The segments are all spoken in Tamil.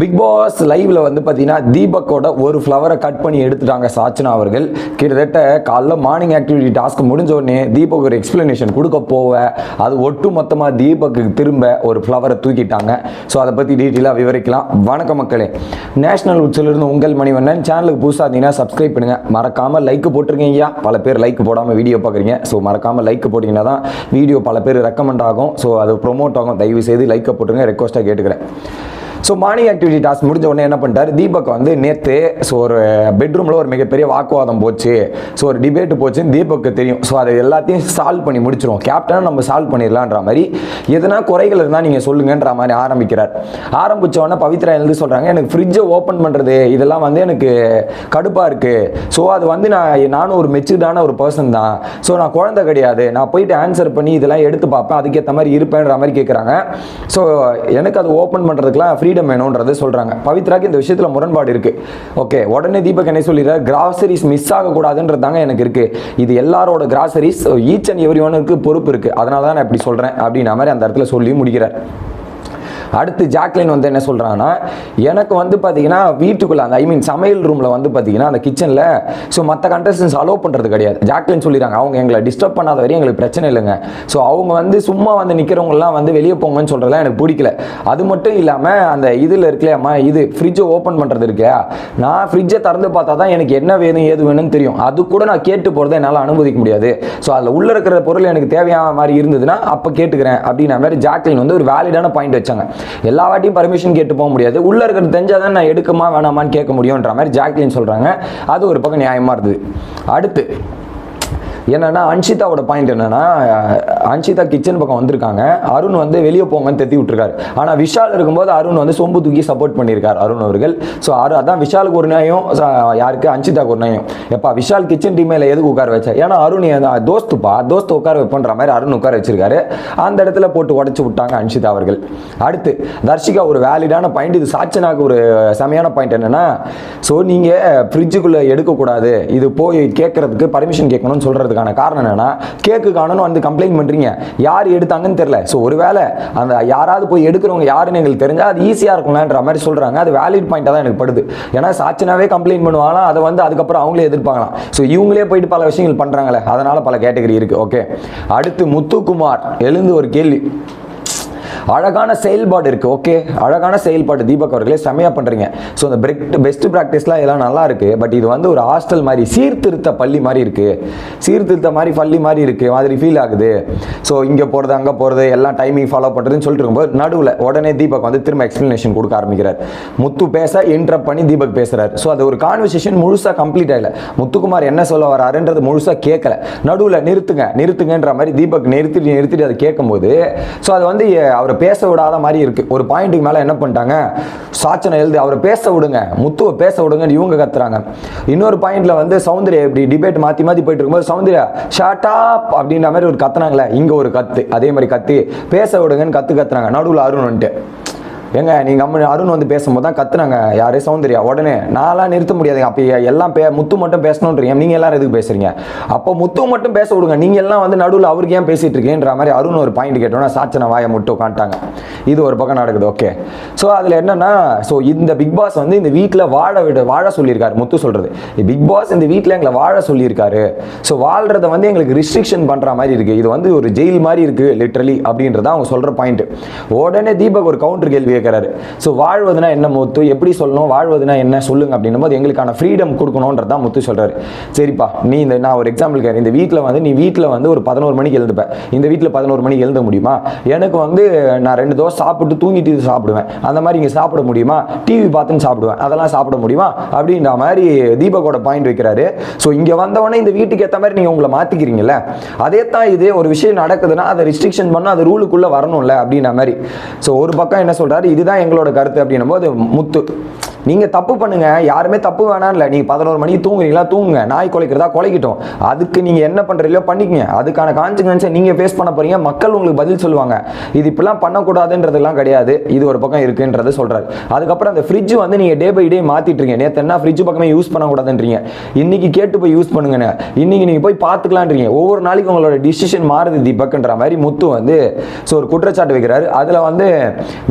பிக் பாஸ் லைவ்ல வந்து பார்த்தீங்கன்னா தீபக்கோட ஒரு ஃப்ளவரை கட் பண்ணி எடுத்துட்டாங்க சாச்சனா அவர்கள். கிட்டத்தட்ட காலைல மார்னிங் ஆக்டிவிட்டி டாஸ்க் முடிஞ்ச உடனே தீபக் ஒரு எக்ஸ்பிளனேஷன் கொடுக்க போவ. அது ஒட்டு மொத்தமாக தீபக்கு திரும்ப ஒரு ஃப்ளவரை தூக்கிட்டாங்க. ஸோ அதை பற்றி டீட்டெயிலாக விவரிக்கலாம். வணக்க மக்களே. நேஷனல் உச்சிலிருந்து உங்கள் மணிவண்ணன். சேனலுக்கு புதுசாக இருந்தீங்கன்னா சப்ஸ்கிரைப் பண்ணுங்க. மறக்காமல் லைக் போட்டிருக்கீங்க ஐயா. பல பேர் லைக் போடாமல் வீடியோ பார்க்குறீங்க ஸோ மறக்காமல் லைக் போட்டிங்கன்னா தான் வீடியோ பல பேர் ரெக்கமெண்ட் ஆகும். ஸோ அது ப்ரொமோட் ஆகும். தயவு செய்து லைக்கை போட்டுருங்க. ரெக்வஸ்ட்டாக கேட்டுக்கிறேன். ஸோ மார்னிங் ஆக்டிவிட்டி டாஸ்க் முடிஞ்ச உடனே என்ன பண்ணிட்டார்? தீபக் வந்து நேற்று ஸோ ஒரு பெட்ரூமில் ஒரு மிகப்பெரிய வாக்குவாதம் போச்சு. ஸோ ஒரு டிபேட் போச்சுன்னு தீபக்கு தெரியும். ஸோ அதை எல்லாத்தையும் சால்வ் பண்ணி முடிச்சிருவோம். கேப்டனை நம்ம சால்வ் பண்ணிடலான்ற மாதிரி எதனா குறைகள் இருந்தால் நீங்கள் சொல்லுங்கன்ற மாதிரி ஆரம்பிக்கிறார். ஆரம்பிச்ச உடனே பவித்ரா எழுந்து சொல்கிறாங்க எனக்கு ஃப்ரிட்ஜை ஓப்பன் பண்ணுறது இதெல்லாம் வந்து எனக்கு கடுப்பாக இருக்குது ஸோ அது வந்து நான் நானும் ஒரு மெச்சூர்டான ஒரு பர்சன் தான். ஸோ நான் குழந்தை கிடையாது. நான் போயிட்டு ஆன்சர் பண்ணி இதெல்லாம் எடுத்து பார்ப்பேன். அதுக்கேற்ற மாதிரி இருப்பேன்ற மாதிரி கேட்குறாங்க ஸோ எனக்கு அது ஓப்பன் பண்ணுறதுக்குலாம் ஃப்ரீ ஃப்ரீடம் வேணுன்றது சொல்கிறாங்க பவித்ராக்கு இந்த விஷயத்தில் முரண்பாடு இருக்குது ஓகே உடனே தீபக் என்ன சொல்லிடுறாரு? கிராசரிஸ் மிஸ் ஆகக்கூடாதுன்றது தாங்க எனக்கு இருக்குது இது எல்லாரோட கிராசரிஸ் ஈச் அண்ட் எவ்ரி ஒனுக்கு பொறுப்பு இருக்குது அதனால தான் நான் இப்படி சொல்கிறேன் அப்படின்ற மாதிரி அந்த இடத்துல சொல்லி முடிக்கிறார். அடுத்து ஜாக்லின் வந்து என்ன சொல்கிறாங்கன்னா எனக்கு வந்து பார்த்தீங்கன்னா வீட்டுக்குள்ளே அந்த ஐ மீன் சமையல் ரூமில் வந்து பார்த்தீங்கன்னா அந்த கிச்சனில் ஸோ மற்ற கண்டஸ்டன்ஸ் அலோவ் பண்ணுறது கிடையாது. ஜாக்லின் சொல்லிடுறாங்க அவங்க எங்களை டிஸ்டர்ப் பண்ணாத வரையும் எங்களுக்கு பிரச்சனை இல்லைங்க. ஸோ அவங்க வந்து சும்மா வந்து நிற்கிறவங்கலாம் வந்து வெளியே போங்கன்னு சொல்கிறதுலாம் எனக்கு பிடிக்கல. அது மட்டும் இல்லாமல் அந்த இதில் இருக்கலையாம்மா இது ஃப்ரிட்ஜை ஓப்பன் பண்ணுறது இருக்கே நான் ஃப்ரிட்ஜை திறந்து பார்த்தா தான் எனக்கு என்ன வேணும் ஏது வேணும்னு தெரியும். அது கூட நான் கேட்டு போகிறத என்னால் அனுமதிக்க முடியாது. ஸோ அதில் உள்ளே இருக்கிற பொருள் எனக்கு தேவையான மாதிரி இருந்ததுன்னா அப்போ கேட்டுக்கிறேன் அப்படின்ற மாதிரி ஜாக்லின் வந்து ஒரு வேலிடான பாயிண்ட் வச்சாங்க. எல்லா வாட்டியும் பர்மிஷன் கேட்டு போக முடியாது. உள்ள இருக்கிறது தெரிஞ்சால் தான் நான் எடுக்குமா வேணாமான்னு கேட்க முடியுன்ற மாதிரி ஜாக்லின் சொல்றாங்க. அது ஒரு பக்கம் நியாயமா இருந்தது. அடுத்து என்னன்னா அன்ஷிதாவோட பாயிண்ட் என்னன்னா அன்ஷிதா கிச்சன் பக்கம் வந்திருக்காங்க. அருண் வந்து வெளியே போங்கன்னு தெத்தி விட்டுருக்காரு. ஆனால் விஷால் இருக்கும்போது அருண் வந்து சொம்பு தூக்கி சப்போர்ட் பண்ணியிருக்கார் அருண் அவர்கள். ஸோ அரு அதான் விஷாலுக்கு ஒரு நியாயம் யாருக்கு? அன்ஷிதாக்கு ஒரு நியாயம். எப்பா விஷால் கிச்சன் டீமேல எதுக்கு உட்கார வச்சா? ஏன்னா அருண் தோஸ்துப்பா தோஸ்து உட்கார வைப்பன்ற மாதிரி அருண் உட்கார வச்சிருக்காரு. அந்த இடத்துல போட்டு உடச்சு விட்டாங்க அன்ஷிதா அவர்கள். அடுத்து தர்ஷிகா ஒரு வேலிடான பாயிண்ட் இது சாச்சனாக்கு ஒரு செமையான பாயிண்ட் என்னன்னா ஸோ நீங்கள் ஃப்ரிட்ஜுக்குள்ளே எடுக்கக்கூடாது. இது போய் கேட்கறதுக்கு பர்மிஷன் கேட்கணும்னு பண்ணுறதுக்கான காரணம் என்னன்னா கேக்கு காணும்னு வந்து கம்ப்ளைண்ட் பண்ணுறீங்க யார் எடுத்தாங்கன்னு தெரில ஸோ ஒருவேளை அந்த யாராவது போய் எடுக்கிறவங்க யாருன்னு எங்களுக்கு தெரிஞ்சால் அது ஈஸியாக இருக்கும்லன்ற மாதிரி சொல்கிறாங்க அது வேலிட் பாயிண்ட்டாக தான் எனக்கு படுது. ஏன்னா சாட்சினாவே கம்ப்ளைண்ட் பண்ணுவாங்களாம். அதை வந்து அதுக்கப்புறம் அவங்களே எதிர்ப்பாங்களாம். ஸோ இவங்களே போயிட்டு பல விஷயங்கள் பண்ணுறாங்களே அதனால் பல கேட்டகரி இருக்குது ஓகே அடுத்து முத்துக்குமார் எழுந்து ஒரு கேள்வி. அழகான செயல்பாடு இருக்கு ஓகே அழகான செயல்பாடு தீபக் அவர்களே செமையா பண்றீங்க. ஸோ இந்த பிரெக் பெஸ்ட் ப்ராக்டிஸ்லாம் எல்லாம் நல்லா இருக்கு. பட் இது வந்து ஒரு ஹாஸ்டல் மாதிரி சீர்திருத்த பள்ளி மாதிரி இருக்கு. சீர்திருத்த மாதிரி பள்ளி மாதிரி இருக்கு மாதிரி ஃபீல் ஆகுது. ஸோ இங்கே போகிறது அங்கே போகிறது எல்லாம் டைமிங் ஃபாலோ பண்ணுறதுன்னு சொல்லிட்டு இருக்கும்போது நடுவில் உடனே தீபக் வந்து திரும்ப எக்ஸ்பிளனேஷன் கொடுக்க ஆரம்பிக்கிறார். முத்து பேச இன்டரப்ட் பண்ணி தீபக் பேசுறாரு. ஸோ அது ஒரு கான்வர்சேஷன் முழுசாக கம்ப்ளீட் ஆகல. முத்துக்குமார் என்ன சொல்ல வராருன்றது முழுசாக கேட்கல. நடுவில் நிறுத்துங்க நிறுத்துங்கன்ற மாதிரி தீபக் நிறுத்திட்டு நிறுத்திட்டு அதை கேட்கும்போது ஸோ அது வந்து அவர் அவரை பேச விடாத மாதிரி இருக்கு. ஒரு பாயிண்ட்டுக்கு மேலே என்ன பண்ணிட்டாங்க? சாச்சனை எழுது அவரை பேச விடுங்க. முத்துவை பேச விடுங்கன்னு இவங்க கத்துறாங்க. இன்னொரு பாயிண்ட்ல வந்து சௌந்தர்யா இப்படி டிபேட் மாற்றி மாற்றி போயிட்டு இருக்கும்போது சௌந்தர்யா ஷாட் அப்படின்ற மாதிரி ஒரு கத்துனாங்களே. இங்கே ஒரு கத்து அதே மாதிரி கத்து. பேச விடுங்கன்னு கத்து கத்துறாங்க நடுவில் அருணுன்ட்டு ஏங்க நீங்கள் அம்மன் அருண் வந்து பேசும்போது தான் கத்துனாங்க. யாரு? சௌந்தர்யா. உடனே நான்லாம் நிறுத்த முடியாதுங்க. அப்போ எல்லாம் பே முத்து மட்டும் பேசணுன்றீங்க. நீங்கள் எல்லாரும் எதுக்கு பேசுறீங்க? அப்போ முத்து மட்டும் பேச விடுங்க. நீங்கள் எல்லாம் வந்து நடுவில் அவருக்கு ஏன் பேசிட்டு இருக்கீங்கன்ற மாதிரி அருண் ஒரு பாயிண்ட் கேட்டோன்னா சாச்சனை வாயை மட்டும் காட்டாங்க இது ஒரு பக்கம் நடக்குது. ஓகே ஸோ அதில் என்னன்னா ஸோ இந்த பிக் பாஸ் வந்து இந்த வீட்டில் வாழ விட வாழ சொல்லியிருக்காரு. முத்து சொல்கிறது பிக் பாஸ் இந்த வீட்டில் எங்களை வாழ சொல்லியிருக்காரு. ஸோ வாழ்றத வந்து எங்களுக்கு ரிஸ்ட்ரிக்ஷன் பண்ணுற மாதிரி இருக்குது இது வந்து ஒரு ஜெயில் மாதிரி இருக்குது லிட்ரலி அப்படின்றத அவங்க சொல்கிற பாயிண்ட் உடனே தீபக் ஒரு கவுண்டர் கேள்வி கேட்குறாரு. ஸோ வாழ்வதுனா என்ன முத்து? எப்படி சொல்லணும்? வாழ்வதுனா என்ன? சொல்லுங்க அப்படின்னும் போது எங்களுக்கான ஃப்ரீடம் கொடுக்கணுன்றது தான் முத்து சொல்றாரு. சரிப்பா நீ இந்த நான் ஒரு எக்ஸாம்பிள் கேட்குறேன். இந்த வீட்டில் வந்து நீ வீட்டில் வந்து ஒரு பதினோரு மணிக்கு எழுந்துப்ப. இந்த வீட்டில் பதினோரு மணிக்கு எழுத முடியுமா? எனக்கு வந்து நான் ரெண்டு தோசை சாப்பிட்டு தூங்கிட்டு சாப்பிடுவேன். அந்த மாதிரி இங்கே சாப்பிட முடியுமா? டிவி பார்த்துன்னு சாப்பிடுவேன். அதெல்லாம் சாப்பிட முடியுமா? அப்படின்ற மாதிரி தீபகோட பாயிண்ட் வைக்கிறாரு. ஸோ இங்கே வந்தவொடனே இந்த வீட்டுக்கு ஏற்ற மாதிரி நீங்கள் உங்களை மாற்றிக்கிறீங்கல்ல அதே தான் இதே ஒரு விஷயம் நடக்குதுன்னா அதை ரிஸ்ட்ரிக்ஷன் பண்ணால் அது ரூலுக்குள்ளே வரணும்ல அப்படின்ற மாதிரி. ஸோ ஒரு பக்கம் என்ன சொல்றாரு? இதுதான் எங்களோட கருத்து அப்படின்னும் போது முத்து நீங்க தப்பு பண்ணுங்க. யாருமே தப்பு வேணாம் இல்லை நீங்க பதினோரு மணிக்கு தூங்குறீங்களா? தூங்குங்க. நாய் குலைக்கிறதா? குலைக்கட்டும். அதுக்கு நீங்க என்ன பண்றீங்களோ பண்ணிக்கங்க. அதுக்கான கான்சிக்வன்ஸை நீங்க ஃபேஸ் பண்ண போறீங்க. மக்கள் உங்களுக்கு பதில் சொல்லுவாங்க. இது இப்படிலாம் பண்ணக்கூடாதுன்றதுலாம் கிடையாது. இது ஒரு பக்கம் இருக்குன்றது சொல்றாரு. அதுக்கப்புறம் அந்த ஃப்ரிட்ஜ் வந்து நீங்க டே பை டே மாத்திட்டு இருக்கீங்க நேற்று என்ன ஃப்ரிட்ஜ் பக்கமே யூஸ் பண்ணக்கூடாதுன்றீங்க. இன்னைக்கு கேட்டு போய் யூஸ் பண்ணுங்கன்னு. இன்னைக்கு நீங்க போய் பார்த்துக்கலான்றீங்க. ஒவ்வொரு நாளைக்கு உங்களோட டிசிஷன் மாறுது தீபக்ன்ற மாதிரி முத்து வந்து ஸோ ஒரு குற்றச்சாட்டு வைக்கிறாரு. அதுல வந்து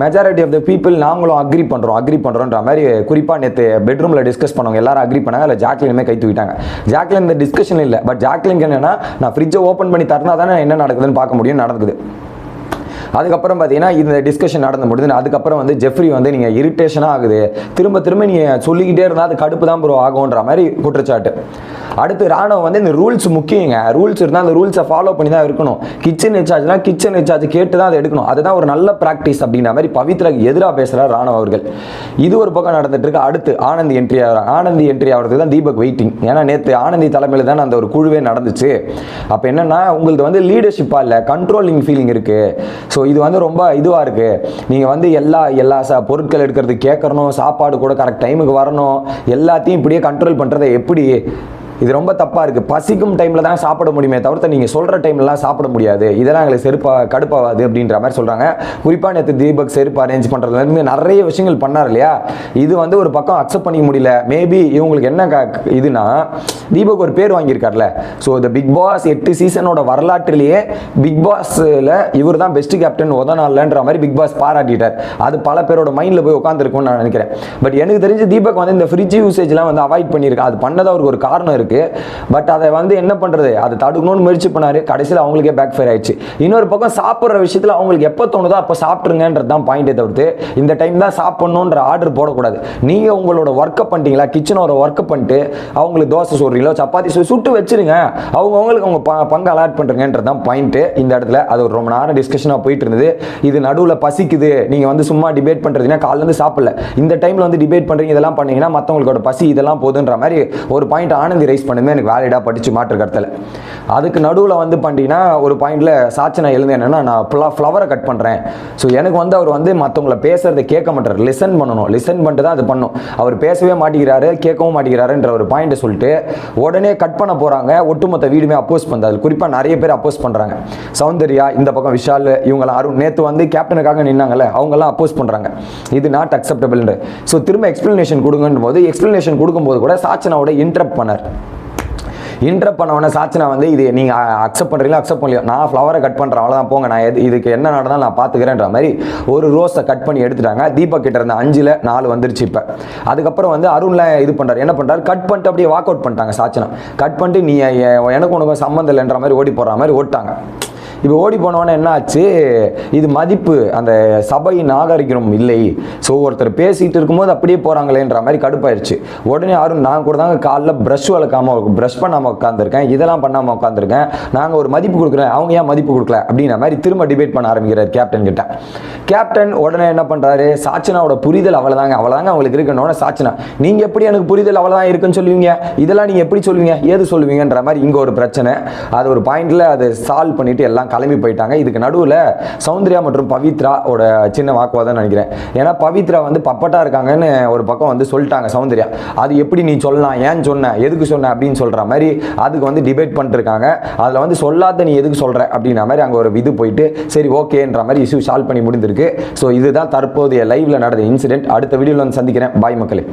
மெஜாரிட்டி ஆஃப் த பீப்புள் நாங்களும் அக்ரி பண்றோம் அக்ரி பண்றோன்ற மாதிரி குறிப்பாக நேற்று பெட்ரூமில் டிஸ்கஸ் பண்ணவங்க எல்லாரும் அக்ரி பண்ணாங்க. அதில் ஜாக்லினுமே கை தூக்கிட்டாங்க. ஜாக்லின் இந்த டிஸ்கஷன் இல்லை. பட் ஜாக்லின் என்னென்னா நான் ஃப்ரிட்ஜை ஓப்பன் பண்ணி தரனா தானே என்ன நடக்குதுன்னு பார்க்க முடியும் நடக்குது அதுக்கப்புறம் பார்த்தீங்கன்னா இந்த டிஸ்கஷன் நடந்து முடியுது அதுக்கப்புறம் வந்து ஜெஃப்ரி வந்து நீங்கள் இரிட்டேஷனாக ஆகுது. திரும்ப திரும்ப நீங்கள் சொல்லிக்கிட்டே இருந்தால் அது கடுப்பு தான் ப்ரோ ஆகுன்ற மாதிரி குற்றச்சாட்டு. அடுத்து ராணுவம் வந்து இந்த ரூல்ஸ் முக்கியங்க. ரூல்ஸ் இருந்தால் அந்த ரூல்ஸை ஃபாலோ பண்ணி தான் இருக்கணும். கிச்சன் ரீசார்ஜ்னா கிச்சன் ரீசார்ஜ் கேட்டு தான் அதை எடுக்கணும். அதுதான் ஒரு நல்ல ப்ராக்டிஸ் அப்படிங்கிற மாதிரி பவித்ராக்கு எதிராக பேசுகிறார் ராணுவ அவர்கள். இது ஒரு பக்கம் நடந்துட்டு இருக்கு. அடுத்து ஆனந்தி என்ட்ரி ஆகிறாங்க. ஆனந்தி என்ட்ரி ஆகிறதுக்கு தான் தீபக் வெயிட்டிங் ஏன்னா நேற்று ஆனந்தி தலைமையில் தான் அந்த ஒரு குழுவே நடந்துச்சு. அப்போ என்னன்னா உங்களுக்கு வந்து லீடர்ஷிப்பாக இல்லை கண்ட்ரோலிங் ஃபீலிங் இருக்கு. ஸோ இது வந்து ரொம்ப இதுவாக இருக்கு. நீங்கள் வந்து எல்லா எல்லா ச பொருட்கள் எடுக்கிறது கேட்கறணும் சாப்பாடு கூட கரெக்ட் டைமுக்கு வரணும். எல்லாத்தையும் இப்படியே கண்ட்ரோல் பண்ணுறதை எப்படி இது ரொம்ப தப்பாக இருக்குது பசிக்கும் டைமில் தான் சாப்பிட முடியுமே தவிர்த்து நீங்கள் சொல்கிற டைம்லாம் சாப்பிட முடியாது. இதெல்லாம் எங்களுக்கு செருப்பாக கடுப்பாகாது அப்படின்ற மாதிரி சொல்கிறாங்க குறிப்பாக நேற்று தீபக் செருப்பு அரேஞ்ச் பண்ணுறதுலேருந்து நிறைய விஷயங்கள் பண்ணார் இல்லையா? இது வந்து ஒரு பக்கம் அக்செப்ட் பண்ணிக்க முடியல. மேபி இவங்களுக்கு என்ன க- இதுனா தீபக் ஒரு பேர் வாங்கியிருக்கார்ல. ஸோ இந்த பிக் பாஸ் எட்டு சீசனோட வரலாற்றிலேயே பிக் பாஸில் இவர் தான் பெஸ்ட் கேப்டன் உதனாலன்ற மாதிரி பிக் பாஸ் பாராட்டிட்டார். அது பல பேரோட மைண்டில் போய் உட்காந்துருக்கும்னு நான் நினைக்கிறேன். பட் எனக்கு தெரிஞ்சு தீபக் வந்து இந்த ஃப்ரிட்ஜ் யூசேஜ்லாம் வந்து அவாய்ட் பண்ணியிருக்கா அது பண்ணது அவருக்கு ஒரு காரணம் இருக்குது இருக்கு. பட் அதை வந்து என்ன பண்றது? அதை தடுக்கணும்னு முயற்சி பண்ணாரு. கடைசியில் அவங்களுக்கே பேக் ஃபயர் ஆயிடுச்சு. இன்னொரு பக்கம் சாப்பிட்ற விஷயத்தில் அவங்களுக்கு எப்போ தோணுதோ அப்போ சாப்பிட்ருங்கன்றது தான் பாயிண்டே தவிர்த்து இந்த டைம் தான் சாப்பிடணுன்ற ஆர்டர் போடக்கூடாது. நீங்கள் உங்களோட ஒர்க்கை பண்ணிட்டீங்களா? கிச்சனை ஒரு ஒர்க்கை பண்ணிட்டு அவங்களுக்கு தோசை சுடுறீங்களோ சப்பாத்தி சுட்டு சுட்டு வச்சிருங்க. அவங்க அவங்களுக்கு அவங்க ப- பங்கு அலாட் பண்ணுறங்கன்றது தான் பாயிண்ட்டு இந்த இடத்துல அது ஒரு ரொம்ப நேரம் டிஸ்கஷனாக போயிட்டு இருந்தது. இது நடுவில் பசிக்குது. நீங்கள் வந்து சும்மா டிபேட் பண்ணுறதுன்னா காலேருந்து சாப்பிடல. இந்த டைமில் வந்து டிபேட் பண்ணுறீங்க இதெல்லாம் பண்ணீங்கன்னா மற்றவங்களோட பசி இதெல்லாம் போதுன்ற மாதிரி ஒரு பாயிண்ட் ஆனந்தி ரைஸ் பண்ணுமே எனக்கு வேலிடாக படிச்சு மாற்று கருத்தில். அதுக்கு நடுவில் வந்து பண்ணிட்டீங்கன்னா ஒரு பாயிண்ட்ல சாட்சனை எழுந்து என்னன்னா நான் ஃபுல்லாக ஃப்ளவரை கட் பண்ணுறேன் ஸோ எனக்கு வந்து அவர் வந்து மற்றவங்கள பேசுறதை கேட்க மாட்டார். லிசன் பண்ணணும். லிசன் பண்ணிட்டு தான் அது பண்ணும். அவர் பேசவே மாட்டேங்கிறாரு கேட்கவும் மாட்டேங்கிறாருன்ற ஒரு பாயிண்ட்டை சொல்லிட்டு உடனே கட் பண்ண போகிறாங்க ஒட்டுமொத்த வீடுமே அப்போஸ் பண்ணுது குறிப்பாக நிறைய பேர் அப்போஸ் பண்ணுறாங்க சௌந்தர்யா இந்த பக்கம் விஷால் இவங்கெல்லாம் அருண் நேற்று வந்து கேப்டனுக்காக நின்னாங்கல்ல அவங்கெல்லாம் அப்போஸ் பண்ணுறாங்க இது நாட் அக்செப்டபிள்ன்ற ஸோ திரும்ப எக்ஸ்பிளனேஷன் கொடுங்கன்ற போது எக்ஸ்பிளனேஷன் கொடுக்கும்போது கூட சாச்சனாவோட இன்டரப்ட் பண்ணார். இன்டரப்ட் பண்ணவன சாச்சனா வந்து இது நீங்கள் அக்செப்ட் பண்ணுறீங்களா அக்செப்ட் பண்ணலையோ? நான் ஃப்ளவரை கட் பண்ணுறேன் அவ்வளோதான் போங்க. நான் எது இதுக்கு என்ன நடந்தாலும் நான் பார்த்துக்கிறேன்ற மாதிரி ஒரு ரோஸை கட் பண்ணி எடுத்துட்டாங்க. தீபக் கிட்ட இருந்த அஞ்சில் நாலு வந்துருச்சு இப்போ. அதுக்கப்புறம் வந்து அருண்ல இது பண்ணுறாரு என்ன பண்ணுறாரு கட் பண்ணிட்டு அப்படியே வாக் அவுட் பண்ணிட்டாங்க சாச்சனா கட் பண்ணிட்டு நீ எ- எனக்கு உனக்கு சம்மந்தம் இல்லைன்ற மாதிரி ஓடி போடுற மாதிரி ஓட்டாங்க. இப்போ ஓடி போனவொடனே என்ன ஆச்சு இது மதிப்பு. அந்த சபை நாகரிகம் இல்லை. ஸோ ஒருத்தர் பேசிட்டு இருக்கும்போது அப்படியே போகிறாங்களேன்ற மாதிரி கடுப்பாயிருச்சு. உடனே யாரும் நான் கூட தாங்க காலைல ப்ரஷ் வளர்க்காமல் ப்ரஷ் பண்ணாமல் உட்காந்துருக்கேன் இதெல்லாம் பண்ணாமல் உட்காந்துருக்கேன் நாங்கள் ஒரு மதிப்பு கொடுக்குறேன். அவங்க ஏன் மதிப்பு கொடுக்கல? அப்படின்ற மாதிரி திரும்ப டிபேட் பண்ண ஆரம்பிக்கிறார் கேப்டன் கிட்ட. கேப்டன் உடனே என்ன பண்ணுறாரு சாச்சனாவோட புரிதல் அவ்வளோதாங்க அவ்வளோதாங்க அவங்களுக்கு இருக்கணும்னு சாச்சனா நீங்கள் எப்படி எனக்கு புரிதல் அவ்வளோதான் இருக்குன்னு சொல்லுவீங்க? இதெல்லாம் நீங்கள் எப்படி சொல்லுவீங்க? ஏது சொல்லுவீங்கன்ற மாதிரி இங்கே ஒரு பிரச்சனை. அது ஒரு பாயிண்ட்ல அது சால்வ் பண்ணிட்டு எல்லாம் கிளம்பி போயிட்டாங்க. இதுக்கு நடுவில் சௌந்தர்யா மற்றும் பவித்ராவோட சின்ன வாக்குவாதம் நினைக்கிறேன். ஏன்னா பவித்ரா வந்து பப்பட்டா இருக்காங்கன்னு ஒரு பக்கம் வந்து சொல்லிட்டாங்க சௌந்தர்யா. அது எப்படி நீ சொல்லலாம்? ஏன் சொன்ன? எதுக்கு சொன்ன? அப்படின்னு சொல்கிற மாதிரி அதுக்கு வந்து டிபேட் பண்ணிருக்காங்க அதில் வந்து சொல்லாத நீ எதுக்கு சொல்கிற அப்படின்ற மாதிரி அங்கே ஒரு இது போயிட்டு சரி ஓகேன்ற மாதிரி இஷ்யூ சால்வ் பண்ணி முடிந்திருக்கு ஸோ இதுதான் தற்போதைய லைவில் நடந்த இன்சிடென்ட் அடுத்த வீடியோவில் வந்து சந்திக்கிறேன். பாய் மக்களே.